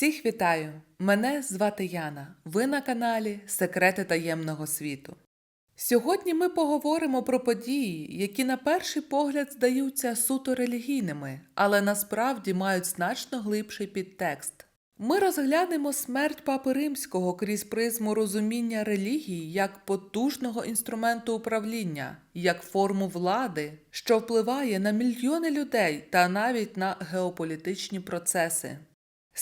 Всіх вітаю! Мене звати Яна. Ви на каналі Секрети таємного світу. Сьогодні ми поговоримо про події, які на перший погляд здаються суто релігійними, але насправді мають значно глибший підтекст. Ми розглянемо смерть Папи Римського крізь призму розуміння релігії як потужного інструменту управління, як форму влади, що впливає на мільйони людей та навіть на геополітичні процеси.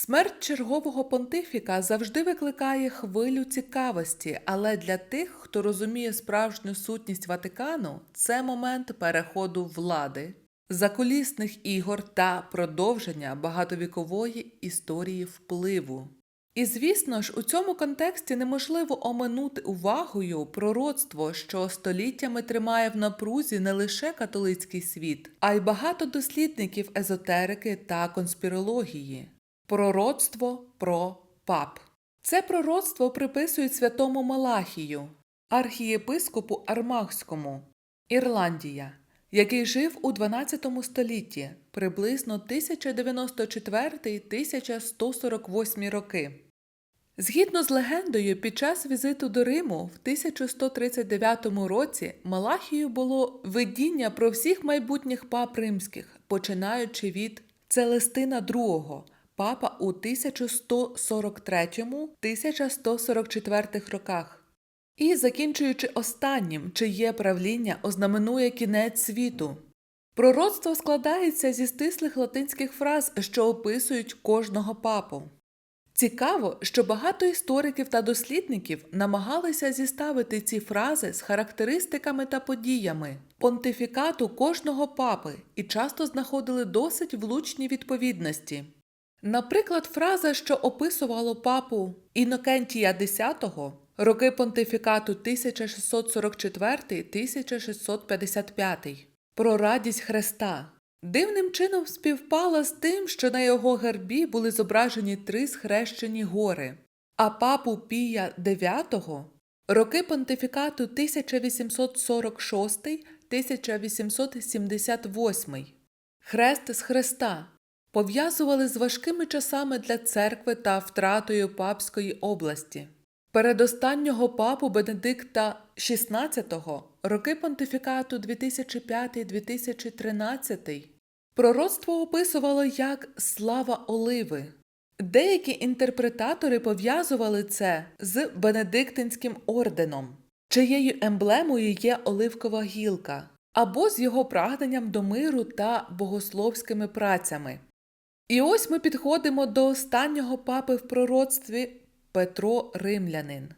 Смерть чергового понтифіка завжди викликає хвилю цікавості, але для тих, хто розуміє справжню сутність Ватикану, це момент переходу влади, закулісних ігор та продовження багатовікової історії впливу. І звісно ж, у цьому контексті неможливо оминути увагою пророцтво, що століттями тримає в напрузі не лише католицький світ, а й багато дослідників езотерики та конспірології. Пророцтво про пап. Це пророцтво приписують святому Малахію, архієпископу Армахському, Ірландія, який жив у 12 столітті, приблизно 1094-1148 роки. Згідно з легендою, під час візиту до Риму в 1139 році Малахію було видіння про всіх майбутніх пап римських, починаючи від Целестина II, папа у 1143-1144 роках, і закінчуючи останнім, чиє правління ознаменує кінець світу. Пророцтво складається зі стислих латинських фраз, що описують кожного папу. Цікаво, що багато істориків та дослідників намагалися зіставити ці фрази з характеристиками та подіями понтифікату кожного папи і часто знаходили досить влучні відповідності. Наприклад, фраза, що описувала папу Інокентія X, роки понтифікату 1644-1655, про радість Христа, дивним чином співпала з тим, що на його гербі були зображені три схрещені гори, а папу Пія IX роки понтифікату 1846-1878, Хрест з Христа пов'язували з важкими часами для церкви та втратою папської області. Передостаннього папу Бенедикта XVI роки понтифікату 2005-2013 пророцтво описувало як слава оливи. Деякі інтерпретатори пов'язували це з Бенедиктинським орденом, чиєю емблемою є оливкова гілка, або з його прагненням до миру та богословськими працями. І ось ми підходимо до останнього папи в пророцтві Петро Римлянин.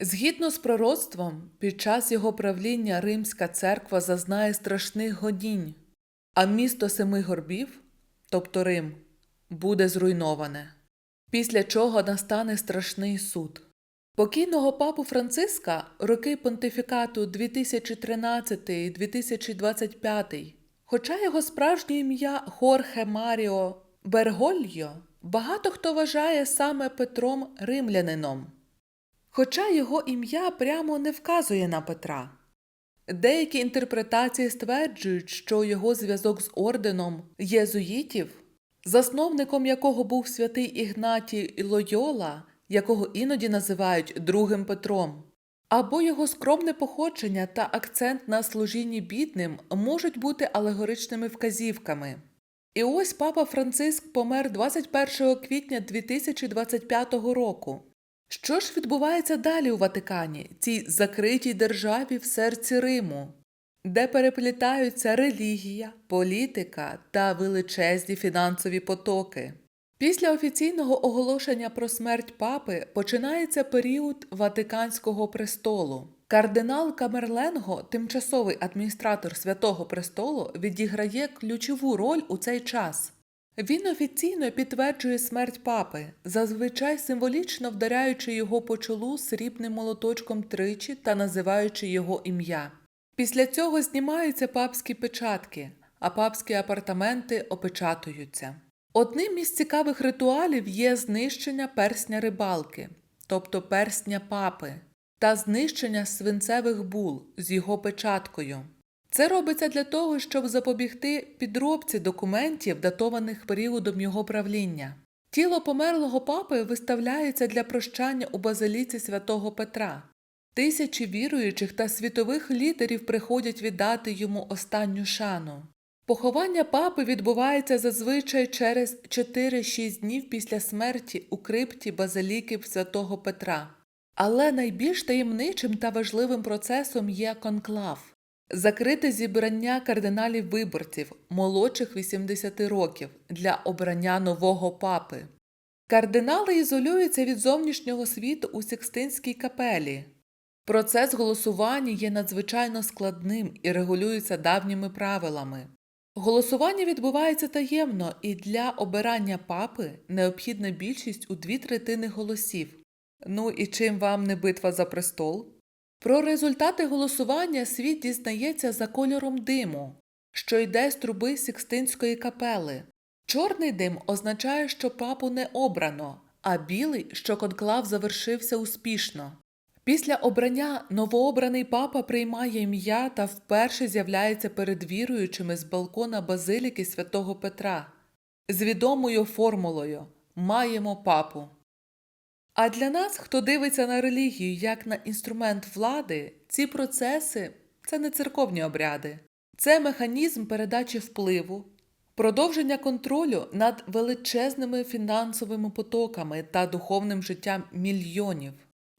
Згідно з пророцтвом, під час його правління Римська церква зазнає страшних годінь, а місто Семи Горбів, тобто Рим, буде зруйноване, після чого настане страшний суд. Покійного папу Франциска роки понтифікату 2013-2025, хоча його справжнє ім'я Хорхе Маріо Бергольйо багато хто вважає саме Петром Римлянином, хоча його ім'я прямо не вказує на Петра. Деякі інтерпретації стверджують, що його зв'язок з орденом єзуїтів, засновником якого був святий Ігнатій Лойола, якого іноді називають Другим Петром, або його скромне походження та акцент на служінні бідним можуть бути алегоричними вказівками. І ось папа Франциск помер 21 квітня 2025 року. Що ж відбувається далі у Ватикані, цій закритій державі в серці Риму, де переплітаються релігія, політика та величезні фінансові потоки? Після офіційного оголошення про смерть папи починається період Ватиканського престолу. Кардинал Камерленго, тимчасовий адміністратор Святого Престолу, відіграє ключову роль у цей час. Він офіційно підтверджує смерть папи, зазвичай символічно вдаряючи його по чолу срібним молоточком тричі та називаючи його ім'я. Після цього знімаються папські печатки, а папські апартаменти опечатуються. Одним із цікавих ритуалів є знищення персня рибалки, тобто персня папи та знищення свинцевих бул з його печаткою. Це робиться для того, щоб запобігти підробці документів, датованих періодом його правління. Тіло померлого папи виставляється для прощання у базиліці святого Петра. Тисячі віруючих та світових лідерів приходять віддати йому останню шану. Поховання папи відбувається зазвичай через 4-6 днів після смерті у крипті базиліки святого Петра. Але найбільш таємничим та важливим процесом є конклав закрите зібрання кардиналів виборців молодших 80 років для обрання нового папи. Кардинали ізолюються від зовнішнього світу у Сикстинській капелі. Процес голосування є надзвичайно складним і регулюється давніми правилами. Голосування відбувається таємно, і для обирання папи необхідна більшість у дві третини голосів. Ну і чим вам не битва за престол? Про результати голосування світ дізнається за кольором диму, що йде з труби Сікстинської капели. Чорний дим означає, що папу не обрано, а білий, що конклав завершився успішно. Після обрання новообраний папа приймає ім'я та вперше з'являється перед віруючими з балкона базиліки святого Петра з відомою формулою Маємо папу. А для нас, хто дивиться на релігію як на інструмент влади, ці процеси це не церковні обряди, це механізм передачі впливу, продовження контролю над величезними фінансовими потоками та духовним життям мільйонів.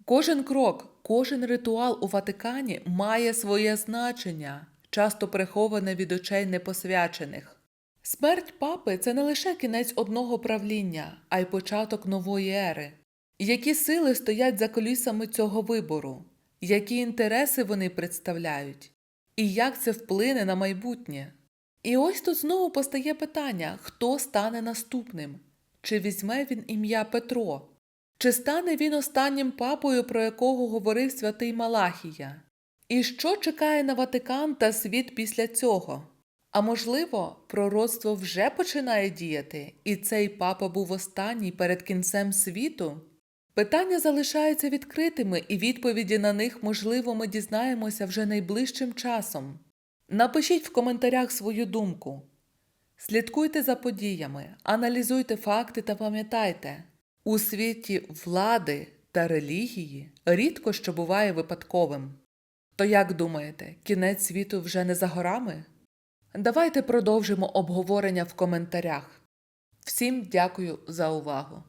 Кожен крок, кожен ритуал у Ватикані має своє значення, часто приховане від очей непосвячених. Смерть папи це не лише кінець одного правління, а й початок нової ери. Які сили стоять за колісами цього вибору, які інтереси вони представляють, і як це вплине на майбутнє? І ось тут знову постає питання, хто стане наступним? Чи візьме він ім'я Петро? Чи стане він останнім папою, про якого говорив святий Малахія? І що чекає на Ватикан та світ після цього? А можливо, пророцтво вже починає діяти, і цей папа був останній перед кінцем світу? Питання залишаються відкритими, і відповіді на них, можливо, ми дізнаємося вже найближчим часом. Напишіть в коментарях свою думку. Слідкуйте за подіями, аналізуйте факти та пам'ятайте, у світі влади та релігії рідко що буває випадковим. То як думаєте, кінець світу вже не за горами? Давайте продовжимо обговорення в коментарях. Всім дякую за увагу!